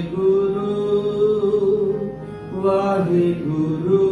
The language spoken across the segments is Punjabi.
ਗੁਰੂ ਵਾਹਿਗੁਰੂ ਵਾਹਿਗੁਰੂ।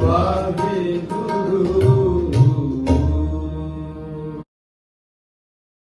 Love